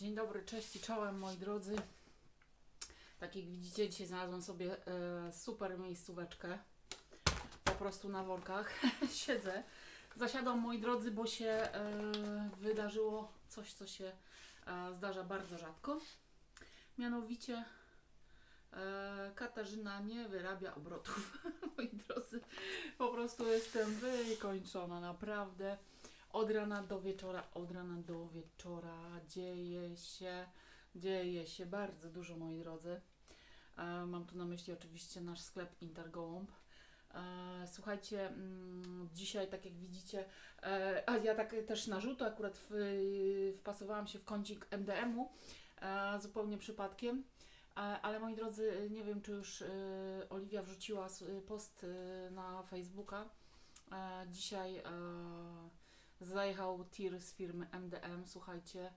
Dzień dobry, cześć i czołem moi drodzy. Tak jak widzicie, dzisiaj znalazłam sobie e, super miejscóweczkę. Po prostu na workach siedzę. Zasiadam moi drodzy, bo się e, wydarzyło coś, co się e, zdarza bardzo rzadko. Mianowicie e, Katarzyna nie wyrabia obrotów. moi drodzy, po prostu jestem wykończona, naprawdę. Od rana do wieczora, od rana do wieczora dzieje się, dzieje się bardzo dużo, moi drodzy. E, mam tu na myśli oczywiście nasz sklep Intergołąb. E, słuchajcie, mm, dzisiaj, tak jak widzicie, e, a ja tak też na akurat wpasowałam się w kącik MDM-u, zupełnie przypadkiem. Ale moi drodzy, nie wiem, czy już Oliwia wrzuciła post na Facebooka. Dzisiaj zajechał tir z firmy MDM, słuchajcie.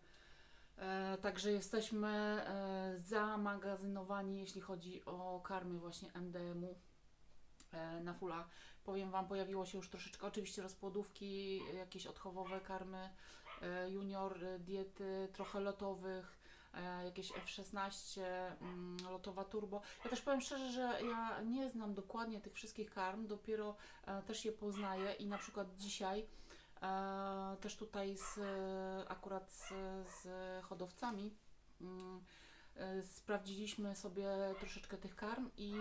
E, także jesteśmy e, zamagazynowani, jeśli chodzi o karmy właśnie MDM-u e, na fula. Powiem Wam, pojawiło się już troszeczkę oczywiście rozpłodówki, jakieś odchowowe karmy, e, junior, e, diety, trochę lotowych, e, jakieś F16, mm, lotowa turbo. Ja też powiem szczerze, że ja nie znam dokładnie tych wszystkich karm, dopiero e, też je poznaję i na przykład dzisiaj też tutaj z, e, akurat z, z hodowcami mm, e, sprawdziliśmy sobie troszeczkę tych karm i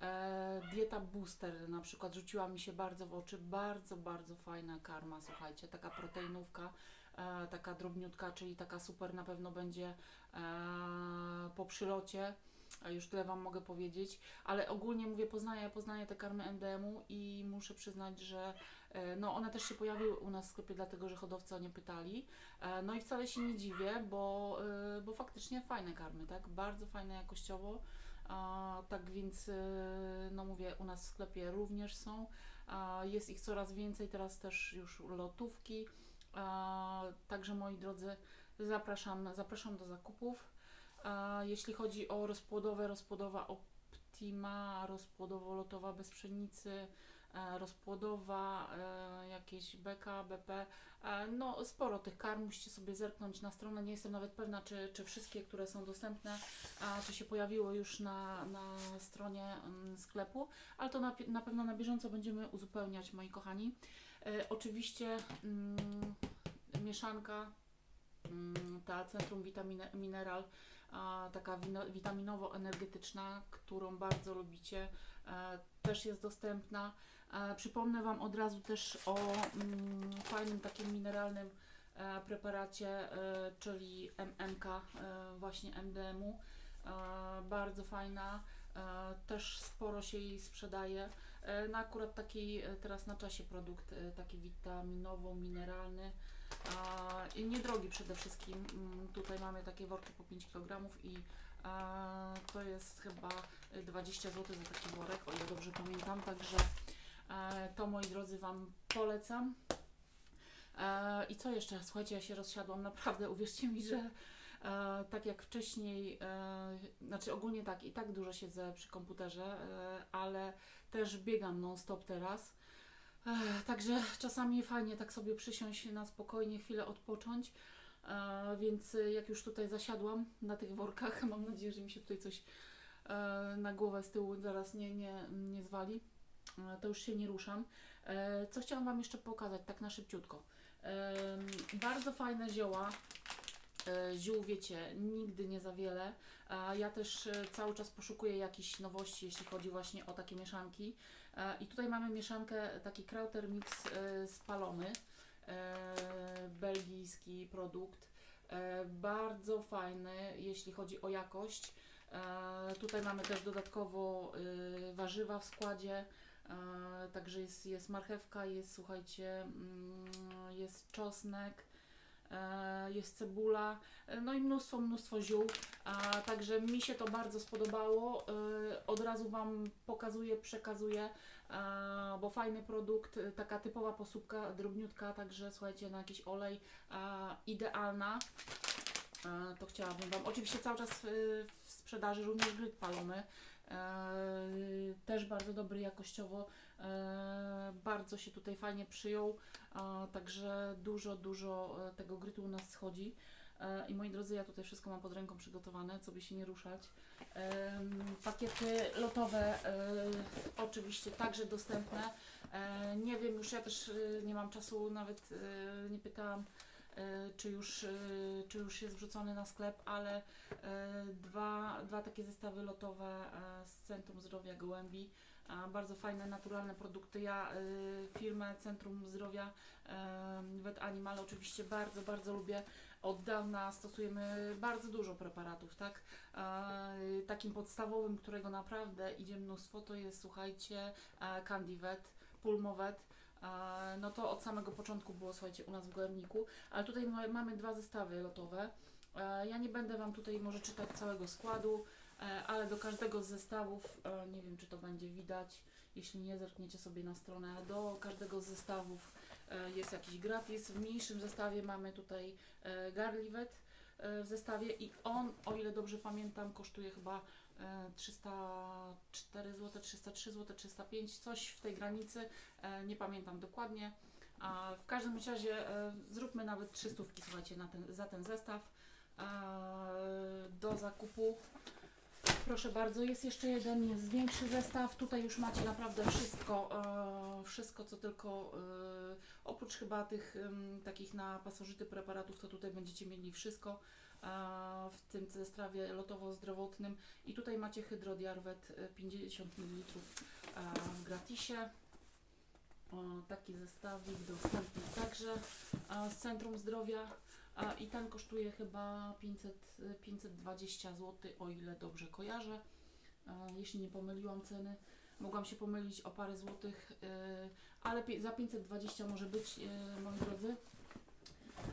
e, dieta booster na przykład rzuciła mi się bardzo w oczy, bardzo, bardzo fajna karma, słuchajcie, taka proteinówka, e, taka drobniutka, czyli taka super na pewno będzie e, po przylocie. Już tyle Wam mogę powiedzieć, ale ogólnie mówię, poznaję, poznaję te karmy MDM-u i muszę przyznać, że e, no one też się pojawiły u nas w sklepie, dlatego że hodowcy o nie pytali. E, No i wcale się nie dziwię, bo, e, bo faktycznie fajne karmy, tak? Bardzo fajne jakościowo. Tak więc, no mówię, u nas w sklepie również są. Jest ich coraz więcej, teraz też już lotówki. Także moi drodzy, zapraszam, zapraszam do zakupów. A, jeśli chodzi o rozpłodowe, rozpłodowa Optima, rozpłodowo-lotowa bez pszenicy, e, rozpłodowa, e, jakieś BK, BP, e, no sporo tych karm, musicie sobie zerknąć na stronę, nie jestem nawet pewna, czy, czy wszystkie, które są dostępne, czy się pojawiło już na, na stronie mm, sklepu, ale to na, na pewno na bieżąco będziemy uzupełniać, moi kochani. Oczywiście mm, mieszanka, mm, ta Centrum Vitamine, Mineral, taka witaminowo-energetyczna, którą bardzo lubicie, e, też jest dostępna. E, przypomnę Wam od razu też o mm, fajnym takim mineralnym e, preparacie, czyli MMK, właśnie MDM-u. Bardzo fajna, też sporo się jej sprzedaje. E, no akurat taki teraz na czasie produkt, taki witaminowo-mineralny. Niedrogi przede wszystkim. Mm, Tutaj mamy takie worki po 5 kg i to jest chyba y, 20 zł za taki worek, o ile dobrze pamiętam. Także to moi drodzy Wam polecam. I co jeszcze? Słuchajcie, ja się rozsiadłam, naprawdę uwierzcie mi, że tak jak wcześniej, e, znaczy ogólnie tak, i tak dużo siedzę przy komputerze, e, ale też biegam non-stop teraz. Także czasami fajnie tak sobie przysiąść na spokojnie, chwilę odpocząć. E, więc y, jak już tutaj zasiadłam na tych workach, mam nadzieję, że mi się tutaj coś e, na głowę z tyłu zaraz nie, nie, nie zwali. E, to już się nie ruszam. E, co chciałam Wam jeszcze pokazać, tak na szybciutko. Bardzo fajne zioła. E, Ziół, wiecie, nigdy nie za wiele. Ja też e, cały czas poszukuję jakichś nowości, jeśli chodzi właśnie o takie mieszanki. E, I tutaj mamy mieszankę, taki Krauter Mix e, spalony, e, belgijski produkt. Bardzo fajny, jeśli chodzi o jakość. Tutaj mamy też dodatkowo warzywa w składzie. Także jest, jest marchewka, jest słuchajcie, mm, jest czosnek, jest cebula, e, no i mnóstwo, mnóstwo ziół. A, także mi się to bardzo spodobało. E, Od razu Wam pokazuję, przekazuję, e, bo fajny produkt, e, taka typowa posłupka, drobniutka, także słuchajcie, na jakiś olej, e, idealna. E, To chciałabym Wam. Oczywiście cały czas e, w sprzedaży również gryt palony. E, Też bardzo dobry jakościowo. E, Bardzo się tutaj fajnie przyjął. Także dużo, dużo e, tego grytu u nas schodzi. E, I moi drodzy, ja tutaj wszystko mam pod ręką przygotowane, co by się nie ruszać. Pakiety lotowe oczywiście także dostępne. Nie wiem, już ja też nie mam czasu, nawet nie pytałam, czy już, czy już jest wrzucony na sklep, ale dwa, dwa takie zestawy lotowe z Centrum Zdrowia Gołębi. Bardzo fajne, naturalne produkty. Ja y, firmę Centrum Zdrowia y, Vet Animal oczywiście bardzo, bardzo lubię. Od dawna stosujemy bardzo dużo preparatów, tak? E, takim podstawowym, którego naprawdę idzie mnóstwo, to jest, słuchajcie, Candivet, Pulmovet. E, no to od samego początku było, słuchajcie, u nas w Gołębniku. Ale tutaj ma, mamy dwa zestawy lotowe. Ja nie będę Wam tutaj może czytać całego składu. E, ale do każdego z zestawów, e, nie wiem czy to będzie widać, jeśli nie zerkniecie sobie na stronę, do każdego z zestawów e, jest jakiś gratis. W mniejszym zestawie mamy tutaj Garlivet e, w zestawie i on, o ile dobrze pamiętam, kosztuje chyba e, 304 zł, 303 zł, 305, coś w tej granicy, nie pamiętam dokładnie. A w każdym razie zróbmy nawet 300, słuchajcie, ten, za ten zestaw do zakupu. Proszę bardzo, jest jeszcze jeden, jest większy zestaw. Tutaj już macie naprawdę wszystko, e, wszystko co tylko, e, oprócz chyba tych takich na pasożyty preparatów, to tutaj będziecie mieli wszystko e, w tym zestawie lotowo-zdrowotnym. I tutaj macie hydrodiarwet e, 50 ml e, w gratisie. Taki zestawik dostępny także z Centrum Zdrowia. A, I ten kosztuje chyba 500, y, 520 zł, o ile dobrze kojarzę. E, Jeśli nie pomyliłam ceny, mogłam się pomylić o parę złotych, y, ale za 520 może być, y, moi drodzy.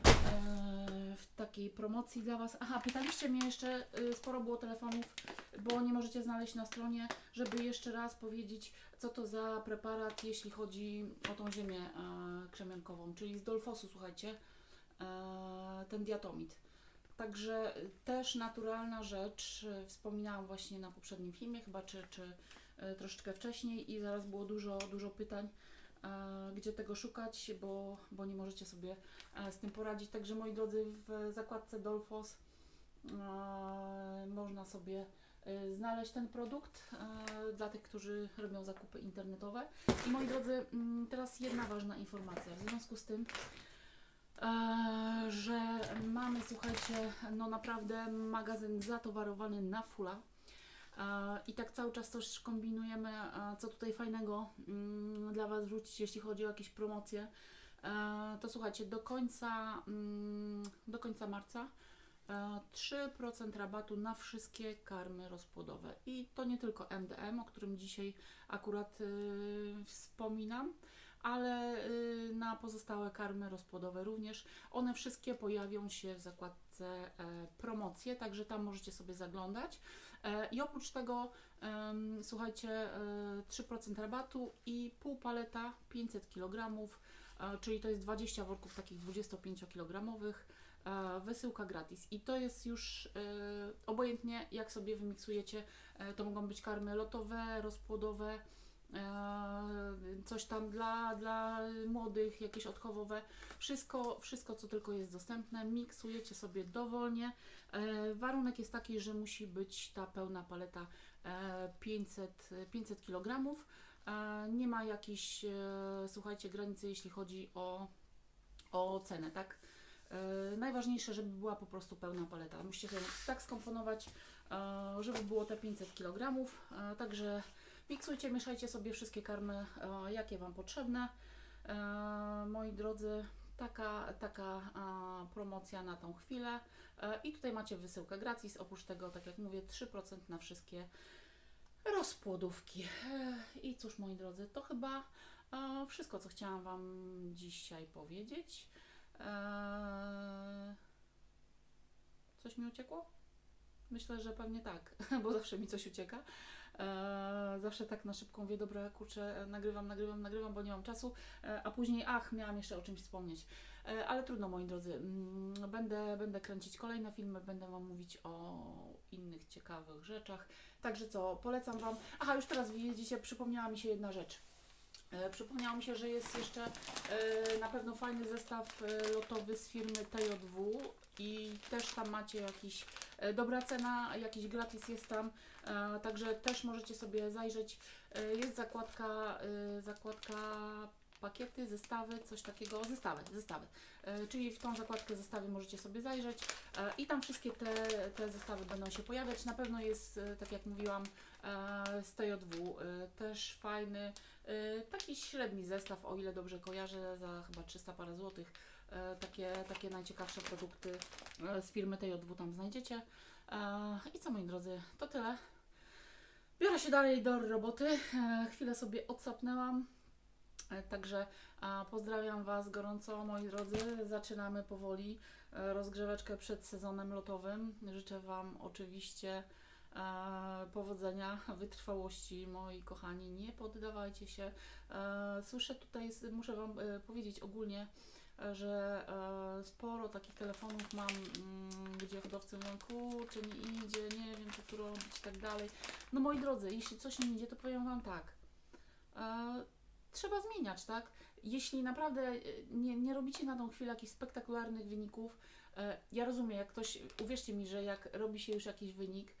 E, W takiej promocji dla Was. Aha, pytaliście mnie jeszcze, sporo było telefonów, bo nie możecie znaleźć na stronie, żeby jeszcze raz powiedzieć, co to za preparat, jeśli chodzi o tą ziemię e, krzemionkową, czyli z Dolfosu, słuchajcie e, ten diatomit. Także też naturalna rzecz, y, wspominałam właśnie na poprzednim filmie, chyba czy, czy y, troszeczkę wcześniej i zaraz było dużo, dużo pytań, e, gdzie tego szukać, bo, bo nie możecie sobie e, z tym poradzić. Także moi drodzy, w zakładce Dolfos e, można sobie e, znaleźć ten produkt e, dla tych, którzy robią zakupy internetowe. I moi drodzy, mm, teraz jedna ważna informacja. W związku z tym, e, że mamy, słuchajcie, no naprawdę magazyn zatowarowany na fulla. E, I tak cały czas też kombinujemy, e, co tutaj fajnego mm, dla Was wrzucić, jeśli chodzi o jakieś promocje. E, To słuchajcie, do końca, mm, do końca marca e, 3% rabatu na wszystkie karmy rozpłodowe. I to nie tylko MDM, o którym dzisiaj akurat y, wspominam, ale y, na pozostałe karmy rozpłodowe również. One wszystkie pojawią się w zakładce e, promocje, także tam możecie sobie zaglądać. E, I oprócz tego, słuchajcie, e, 3% rabatu i pół paleta 500 kg, e, czyli to jest 20 worków takich 25-kilogramowych, e, wysyłka gratis. I to jest już e, obojętnie, jak sobie wymiksujecie, e, to mogą być karmy lotowe, rozpłodowe, e, coś tam dla, dla młodych, jakieś odchowowe, wszystko, wszystko co tylko jest dostępne, miksujecie sobie dowolnie. E, warunek jest taki, że musi być ta pełna paleta e, 500, 500 kg. E, nie ma jakiejś, e, słuchajcie, granicy, jeśli chodzi o, o cenę, tak? E, najważniejsze, żeby była po prostu pełna paleta. Musicie sobie tak skomponować, e, żeby było te 500 kg. E, także miksujcie, mieszajcie sobie wszystkie karmy, e, jakie Wam potrzebne. E, moi drodzy, taka, taka e, promocja na tą chwilę. I tutaj macie wysyłkę gratis. Oprócz tego, tak jak mówię, 3% na wszystkie rozpłodówki. I cóż, moi drodzy, to chyba wszystko, co chciałam Wam dzisiaj powiedzieć. Coś mi uciekło? Myślę, że pewnie tak, bo zawsze mi coś ucieka. E, zawsze tak na szybką wie, dobra, kurczę, nagrywam, nagrywam, nagrywam, bo nie mam czasu, e, a później, ach, miałam jeszcze o czymś wspomnieć. E, ale trudno, moi drodzy. Mm, Będę, będę kręcić kolejne filmy, będę Wam mówić o innych ciekawych rzeczach. Także co, polecam Wam. Aha, już teraz widzicie, przypomniała mi się jedna rzecz. E, Przypomniało mi się, że jest jeszcze e, na pewno fajny zestaw e, lotowy z firmy TJW i też tam macie jakiś dobra cena, jakiś gratis jest tam, także też możecie sobie zajrzeć. Jest zakładka, zakładka pakiety, zestawy, coś takiego, zestawy, zestawy. Czyli w tą zakładkę zestawy możecie sobie zajrzeć i tam wszystkie te, te zestawy będą się pojawiać. Na pewno jest, tak jak mówiłam, z TJW e, też fajny, e, taki średni zestaw, o ile dobrze kojarzę, za chyba 300 parę złotych. E, Takie, takie najciekawsze produkty e, z firmy TJW tam znajdziecie. E, I co moi drodzy, to tyle. Biorę się dalej do roboty. E, Chwilę sobie odsapnęłam. E, Także pozdrawiam Was gorąco, moi drodzy. Zaczynamy powoli e, rozgrzeweczkę przed sezonem lotowym. Życzę Wam oczywiście e, powodzenia, wytrwałości, moi kochani. Nie poddawajcie się. E, słyszę tutaj, muszę Wam e, powiedzieć ogólnie, e, że e, sporo takich telefonów mam, mm, gdzie hodowcy mówią, kurczę, nie idzie, nie wiem, co tu robić i tak dalej. No moi drodzy, jeśli coś nie idzie, to powiem Wam tak. E, trzeba zmieniać, tak? Jeśli naprawdę e, nie, nie robicie na tą chwilę jakichś spektakularnych wyników, e, ja rozumiem, jak ktoś, uwierzcie mi, że jak robi się już jakiś wynik,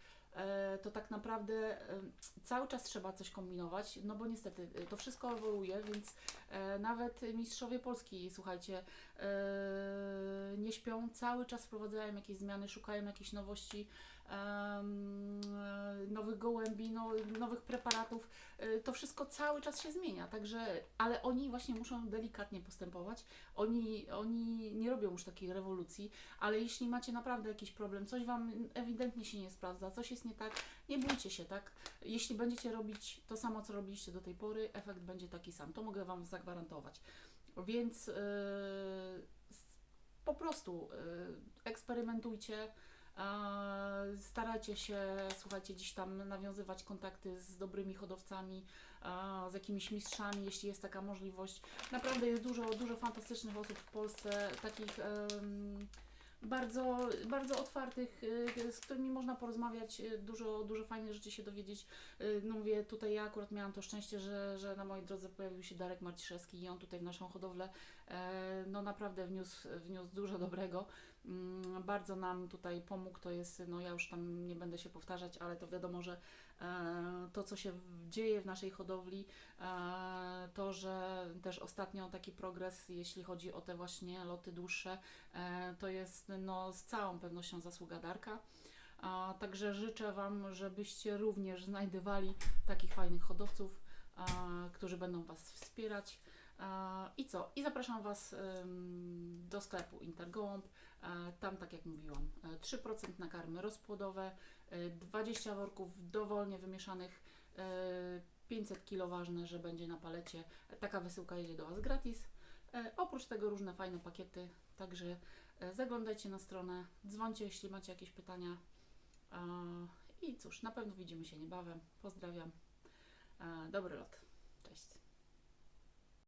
to tak naprawdę e, cały czas trzeba coś kombinować, no bo niestety e, to wszystko ewoluuje, więc e, nawet mistrzowie Polski, słuchajcie, e, nie śpią, cały czas wprowadzają jakieś zmiany, szukają jakichś nowości, e, nowych gołębi, no, nowych preparatów. E, To wszystko cały czas się zmienia, także, ale oni właśnie muszą delikatnie postępować. Oni, oni nie robią już takiej rewolucji, ale jeśli macie naprawdę jakiś problem, coś Wam ewidentnie się nie sprawdza, coś jest nie tak, nie bójcie się, tak? Jeśli będziecie robić to samo, co robiliście do tej pory, efekt będzie taki sam. To mogę Wam zagwarantować. Więc yy, po prostu yy, eksperymentujcie. E, Starajcie się, słuchajcie, gdzieś tam nawiązywać kontakty z dobrymi hodowcami, z jakimiś mistrzami, jeśli jest taka możliwość. Naprawdę jest dużo, dużo fantastycznych osób w Polsce, takich bardzo, bardzo otwartych, y, z którymi można porozmawiać, y, dużo, dużo fajnych rzeczy się dowiedzieć. Y, No mówię, tutaj ja akurat miałam to szczęście, że, że na mojej drodze pojawił się Darek Marciszewski i on tutaj w naszą hodowlę e, no naprawdę wniósł, wniósł dużo dobrego. Mm, Bardzo nam tutaj pomógł, to jest, no ja już tam nie będę się powtarzać, ale to wiadomo, że e, to co się dzieje w naszej hodowli, e, to, że też ostatnio taki progres, jeśli chodzi o te właśnie loty dłuższe, e, to jest no, z całą pewnością zasługa Darka. Także życzę Wam, żebyście również znajdowali takich fajnych hodowców, którzy będą Was wspierać. I co? I zapraszam Was do sklepu Intergołąb. E, Tam, tak jak mówiłam, e, 3% na karmy rozpłodowe, e, 20 worków dowolnie wymieszanych, e, 500 kg ważne, że będzie na palecie. Taka wysyłka jedzie do Was gratis. E, Oprócz tego różne fajne pakiety, także e, zaglądajcie na stronę, dzwońcie, jeśli macie jakieś pytania. E, I cóż, na pewno widzimy się niebawem. Pozdrawiam. E, Dobry lot. Cześć.